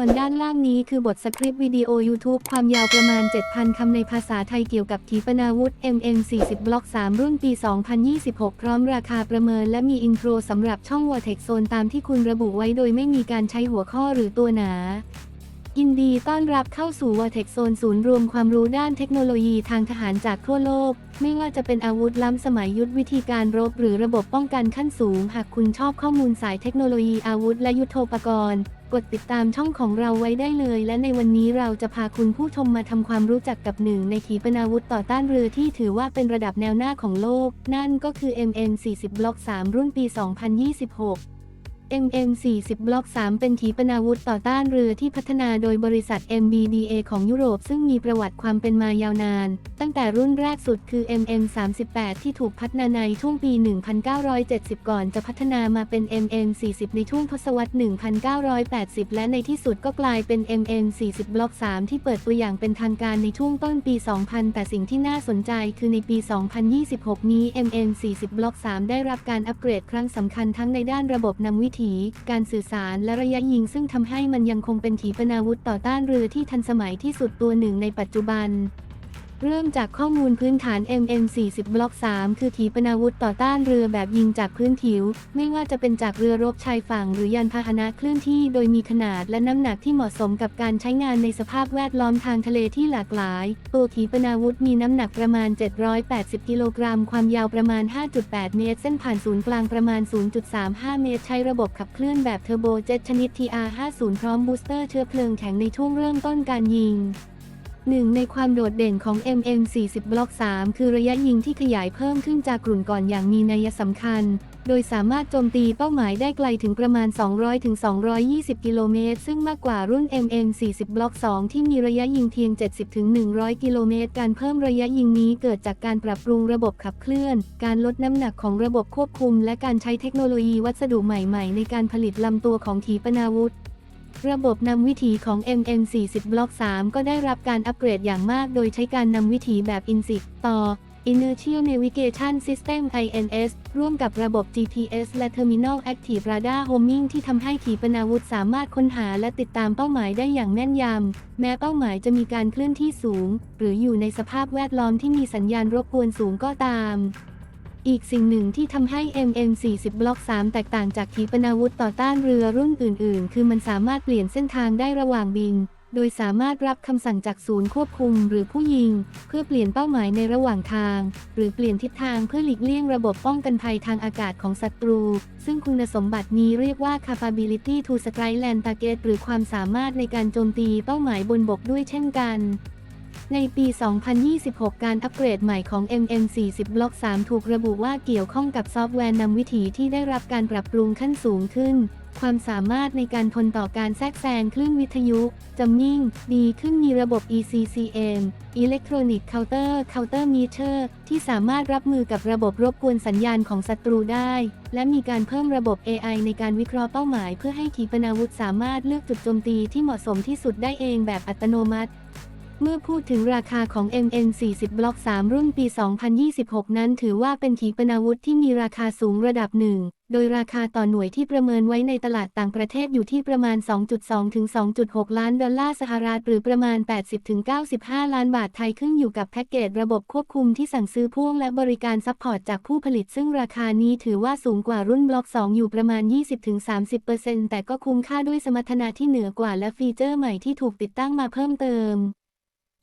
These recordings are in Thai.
อนด้านล่างนี้คือบทสคริปต์วิดีโอ YouTube ความยาวประมาณ 7,000 คำในภาษาไทยเกี่ยวกับขีปนาวุธ MM40 บล็อก 3 รุ่นปี 2026 พร้อมราคาประเมินและมีอินโทรสำหรับช่อง Vortex Zone ตามที่คุณระบุไว้โดยไม่มีการใช้หัวข้อหรือตัวหนายินดีต้อนรับเข้าสู่ Vortex Zone ศูนย์รวมความรู้ด้านเทคโนโลยีทางทหารจากทั่วโลก ไม่ว่าจะเป็นอาวุธล้ำสมัยยุทธวิธีการรบ หรือระบบป้องกันขั้นสูง หากคุณชอบข้อมูลสายเทคโนโลยีอาวุธและยุทโธปกรณ์ กดติดตามช่องของเราไว้ได้เลย และในวันนี้เราจะพาคุณผู้ชมมาทำความรู้จักกับหนึ่งในขีปนาวุธต่อต้านเรือที่ถือว่าเป็นระดับแนวหน้าของโลก นั่นก็คือ MN40 Block 3 รุ่นปี 2026 MM40 บล็อก 3 เป็นขีปนาวุธต่อต้านเรือที่พัฒนาโดยบริษัท MBDA ของยุโรปซึ่งมีประวัติความเป็นมายาวนาน ตั้งแต่รุ่นแรกสุดคือ MM38 ที่ถูกพัฒนาในช่วงปี 1970 ก่อนจะพัฒนามาเป็น MM40 ในช่วงทศวรรษ 1980 และในที่สุดก็กลายเป็น MM40 บล็อก 3 ที่เปิดตัวอย่างเป็นทางการในช่วงต้นปี 2000 แต่สิ่งที่น่าสนใจคือในปี 2026 นี้ MM40 บล็อก 3 ได้รับการอัปเกรดครั้งสำคัญทั้งในด้านระบบนำวิถีการสื่อสารและระยะยิงซึ่งทำให้มันยังคงเป็นขีปนาวุธต่อต้านเรือที่ทันสมัยที่สุดตัวหนึ่งในปัจจุบัน เริ่มจากข้อมูลพื้นฐาน MM40 บล็อก 3 คือขีปนาวุธต่อต้านเรือแบบยิงจากพื้นผิว ไม่ว่าจะเป็นจากเรือรบชายฝั่งหรือยานพาหนะเคลื่อนที่โดยมีขนาดและน้ำหนักที่เหมาะสมกับการใช้งานในสภาพแวดล้อมทางทะเลที่หลากหลาย ตัวขีปนาวุธมีน้ำหนักประมาณ 780 กิโลกรัม ความยาวประมาณ 5.8 เมตร เส้นผ่านศูนย์กลางประมาณ 0.35 เมตร ใช้ระบบขับเคลื่อนแบบเทอร์โบเจ็ตชนิด TR50 พร้อมบูสเตอร์เชื้อเพลิงแข็งในช่วงเริ่มต้นการยิง หนึ่งในความโดดเด่นของ MM40 บล็อก 3 คือระยะยิงที่ขยายเพิ่มขึ้นจากกลุ่นก่อนอย่างมีนัยสำคัญ โดยสามารถโจมตีเป้าหมายได้ไกลถึงประมาณ 200-220 กิโลเมตร ซึ่งมากกว่ารุ่น MM40 บล็อก 2 ที่มีระยะยิงเพียง 70-100 กิโลเมตร การเพิ่มระยะยิงนี้เกิดจากการปรับปรุงระบบขับเคลื่อน การลดน้ำหนักของระบบควบคุม และการใช้เทคโนโลยีวัสดุใหม่ ๆ ในการผลิตลำตัวของขีปนาวุธ ระบบนำวิถีของ MM40 บล็อก 3 ก็ได้รับการอัปเกรดอย่างมากโดยใช้การนำวิถีแบบ INSIC ต่อ Inertial Navigation System INS ร่วมกับระบบ GPS และ Terminal Active Radar Homing ที่ทำให้ขีปนาวุธสามารถค้นหาและติดตามเป้าหมายได้อย่างแม่นยำ แม้เป้าหมายจะมีการเคลื่อนที่สูง หรืออยู่ในสภาพแวดล้อมที่มีสัญญาณรบกวนสูงก็ตาม อีกสิ่งหนึ่งที่ทำให้ MM40 บล็อก 3 แตกต่างจากขีปนาวุธต่อต้านเรือรุ่นอื่น ๆ คือมันสามารถเปลี่ยนเส้นทางได้ระหว่างบิน โดยสามารถรับคำสั่งจากศูนย์ควบคุมหรือผู้ยิง เพื่อเปลี่ยนเป้าหมายในระหว่างทาง หรือเปลี่ยนทิศทางเพื่อหลีกเลี่ยงระบบป้องกันภัยทางอากาศของศัตรู ซึ่งคุณสมบัตินี้เรียกว่า capability to strike land target หรือความสามารถในการโจมตีเป้าหมายบนบกด้วยเช่นกัน ในปี 2026 การอัปเกรดใหม่ของ MM40 บล็อก 3 ถูกระบุว่าเกี่ยวข้องกับซอฟต์แวร์นำวิถีที่ได้รับการปรับปรุงขั้นสูงขึ้น ความสามารถในการทนต่อการแทรกแซงคลื่นวิทยุจัมมิ่ง ดีขึ้นมีระบบ ECCM Electronic Counter Counter Meter ที่สามารถรับมือกับระบบรบกวนสัญญาณของศัตรูได้ และมีการเพิ่มระบบ AI ในการวิเคราะห์เป้าหมาย เพื่อให้ขีปนาวุธสามารถเลือกจุดโจมตีที่เหมาะสมที่สุดได้เองแบบอัตโนมัติ เมื่อพูดถึงราคาของ MN40 บล็อก3รุ่นปี 2026 นั้นถือว่าเป็นขีปนาวุธที่มีราคาสูงระดับหนึ่ง โดยราคาต่อหน่วยที่ประเมินไว้ในตลาดต่างประเทศอยู่ที่ประมาณ 2.2 ถึง 2.6 ล้านดอลลาร์สหรัฐหรือประมาณ 80 ถึง 95 ล้านบาทไทยขึ้นอยู่กับแพ็กเกจระบบควบคุมที่สั่งซื้อพ่วงและบริการซัพพอร์ตจากผู้ผลิต ซึ่งราคานี้ถือว่าสูงกว่ารุ่นบล็อก2อยู่ประมาณ 20-30%แต่ก็คุ้มค่าด้วยสมรรถนะที่เหนือกว่าและฟีเจอร์ใหม่ที่ถูกติดตั้งมาเพิ่มเติม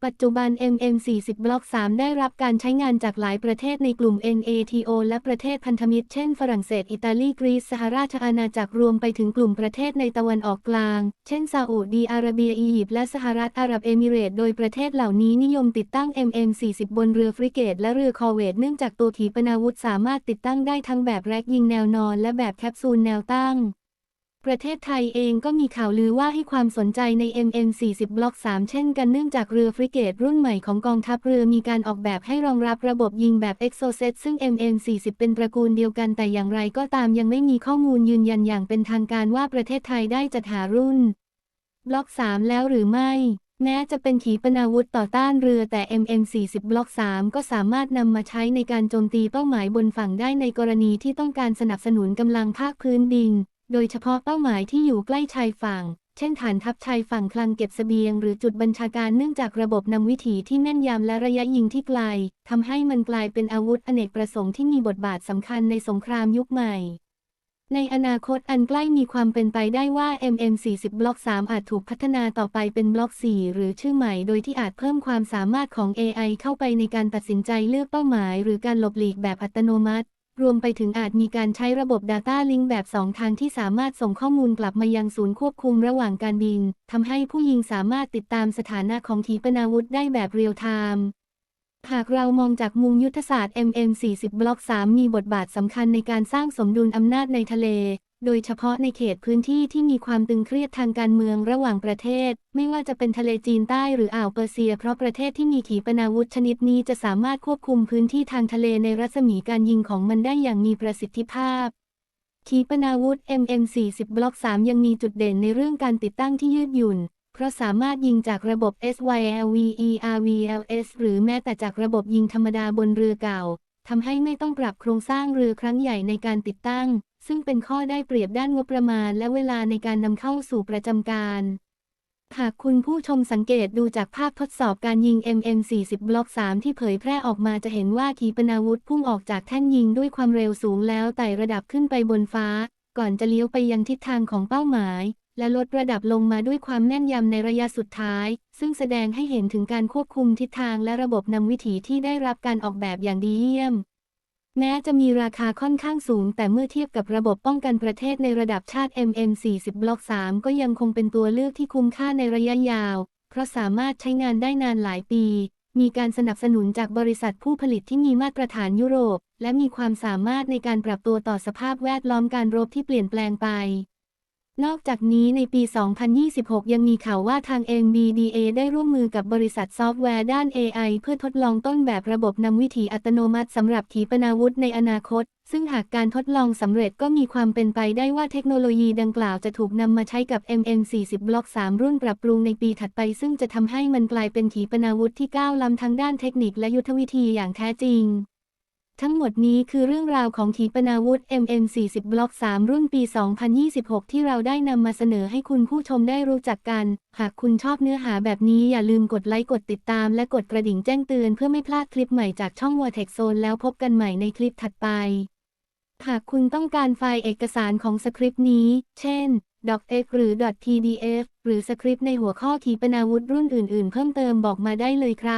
ปัจจุบัน MM40 บล็อก 3 ได้รับการใช้งานจากหลายประเทศในกลุ่ม NATO และประเทศพันธมิตร เช่น ฝรั่งเศส อิตาลี กรีซ สหราชอาณาจักร รวมไปถึงกลุ่มประเทศในตะวันออกกลาง เช่น ซาอุดีอาระเบีย อียิปต์ และสหรัฐอาหรับเอมิเรต โดยประเทศเหล่านี้นิยมติดตั้ง MM40 บนเรือฟริเกต และเรือคอเวต เนื่องจากตัวขีปนาวุธสามารถติดตั้งได้ทั้งแบบแร็กยิงแนวนอน และแบบแคปซูลแนวตั้ง ประเทศไทยเองก็มีข่าวลือว่าให้ความสนใจใน MM40 บล็อก 3 เช่นกันเนื่องจากเรือฟริเกตรุ่นใหม่ของกองทัพเรือมีการออกแบบให้รองรับระบบยิงแบบ Exocet ซึ่ง MM40 เป็นตระกูลเดียวกันแต่อย่างไรก็ตามยังไม่มีข้อมูลยืนยันอย่างเป็นทางการว่าประเทศไทยได้จัดหารุ่น บล็อก 3 แล้วหรือไม่ แม้จะเป็นขีปนาวุธต่อต้านเรือแต่ MM40 บล็อก 3 ก็สามารถนำมาใช้ในการโจมตีเป้าหมายบนฝั่งได้ในกรณีที่ต้องการสนับสนุนกำลังภาคพื้นดิน โดยเฉพาะเป้าหมายที่อยู่ใกล้ชายฝั่ง เช่นฐานทัพชายฝั่งคลังเก็บเสบียงหรือจุดบัญชาการเนื่องจากระบบนำวิถีที่แม่นยำและระยะยิงที่ไกลทำให้มันกลายเป็นอาวุธอเนกประสงค์ที่มีบทบาทสำคัญในสงครามยุคใหม่ในอนาคตอันใกล้มีความเป็นไปได้ว่า MM40 บล็อก 3 อาจถูกพัฒนาต่อไปเป็นบล็อก 4 หรือชื่อใหม่โดยที่อาจเพิ่มความสามารถของ AI เข้าไปในการตัดสินใจเลือกเป้าหมาย หรือการหลบหลีกแบบอัตโนมัติ รวมไปถึงอาจมีการใช้ระบบ Data Link แบบ 2 ทางที่สามารถส่งข้อมูลกลับมายังศูนย์ควบคุมระหว่างการบินทำให้ผู้ยิงสามารถติดตามสถานะของขีปนาวุธได้แบบเรียลไทม์หากเรามองจากมุมยุทธศาสตร์ MM40 บล็อก 3 มีบทบาทสำคัญในการสร้างสมดุลอำนาจในทะเล โดยเฉพาะในเขตพื้นที่ที่มีความตึงเครียดทางการเมืองระหว่างประเทศ ไม่ว่าจะเป็นทะเลจีนใต้หรืออ่าวเปอร์เซีย เพราะประเทศที่มีขีปนาวุธชนิดนี้จะสามารถควบคุมพื้นที่ทางทะเลในรัศมีการยิงของมันได้อย่างมีประสิทธิภาพ ขีปนาวุธ MM40 บล็อก 3 ยังมีจุดเด่นในเรื่องการติดตั้งที่ยืดหยุ่น เพราะสามารถยิงจากระบบ SYLVERVLS หรือแม้แต่จากระบบยิงธรรมดาบนเรือเก่าทำให้ไม่ต้องปรับโครงสร้างเรือครั้งใหญ่ในการติดตั้ง ซึ่งเป็นข้อได้เปรียบด้านงบประมาณและเวลาในการนำเข้าสู่ประจำการ หากคุณผู้ชมสังเกตดูจากภาพทดสอบการยิง MM40 บล็อก 3 ที่เผยแพร่ออกมาจะเห็นว่าขีปนาวุธพุ่งออกจากแท่นยิงด้วยความเร็วสูงแล้วไต่ระดับขึ้นไปบนฟ้า ก่อนจะเลี้ยวไปยังทิศทางของเป้าหมาย และลดระดับลงมาด้วยความแม่นยำในระยะสุดท้าย ซึ่งแสดงให้เห็นถึงการควบคุมทิศทางและระบบนำวิถีที่ได้รับการออกแบบอย่างดีเยี่ยม แม้จะมีราคาค่อนข้างสูง แต่เมื่อเทียบกับระบบป้องกันประเทศในระดับชาติ MM40 บล็อก 3 ก็ยังคงเป็นตัวเลือกที่คุ้มค่าในระยะยาว เพราะสามารถใช้งานได้นานหลายปี มีการสนับสนุนจากบริษัทผู้ผลิตที่มีมาตรฐานยุโรป และมีความสามารถในการปรับตัวต่อสภาพแวดล้อมการรบที่เปลี่ยนแปลงไป นอกจากนี้ในปี 2026 ยังมีข่าวว่าทาง MBDA ได้ร่วมมือกับบริษัทซอฟต์แวร์ด้าน AI เพื่อทดลองต้นแบบระบบนำวิถีอัตโนมัติสำหรับขีปนาวุธในอนาคต ซึ่งหากการทดลองสำเร็จก็มีความเป็นไปได้ว่าเทคโนโลยีดังกล่าวจะถูกนำมาใช้กับ MM40 บล็อก 3 รุ่นปรับปรุงในปีถัดไป ซึ่งจะทำให้มันกลายเป็นขีปนาวุธที่ก้าวล้ำทั้งด้านเทคนิคและยุทธวิธีอย่างแท้จริง ทั้งหมดนี้คือเรื่องราวของขีปนาวุธ MM40 บล็อก 3 รุ่นปี 2026 ที่เราได้นำมาเสนอให้คุณผู้ชมได้รู้จักกัน หากคุณชอบเนื้อหาแบบนี้อย่าลืมกดไลค์กดติดตามและกดกระดิ่งแจ้งเตือนเพื่อไม่พลาดคลิปใหม่จากช่อง Vortex Zone แล้วพบกันใหม่ในคลิปถัดไป หากคุณต้องการไฟล์เอกสารของสคริปต์นี้ เช่น docx หรือ .pdf หรือสคริปต์ในหัวข้อขีปนาวุธรุ่นอื่น ๆ เพิ่มเติมบอกมาได้เลยครับ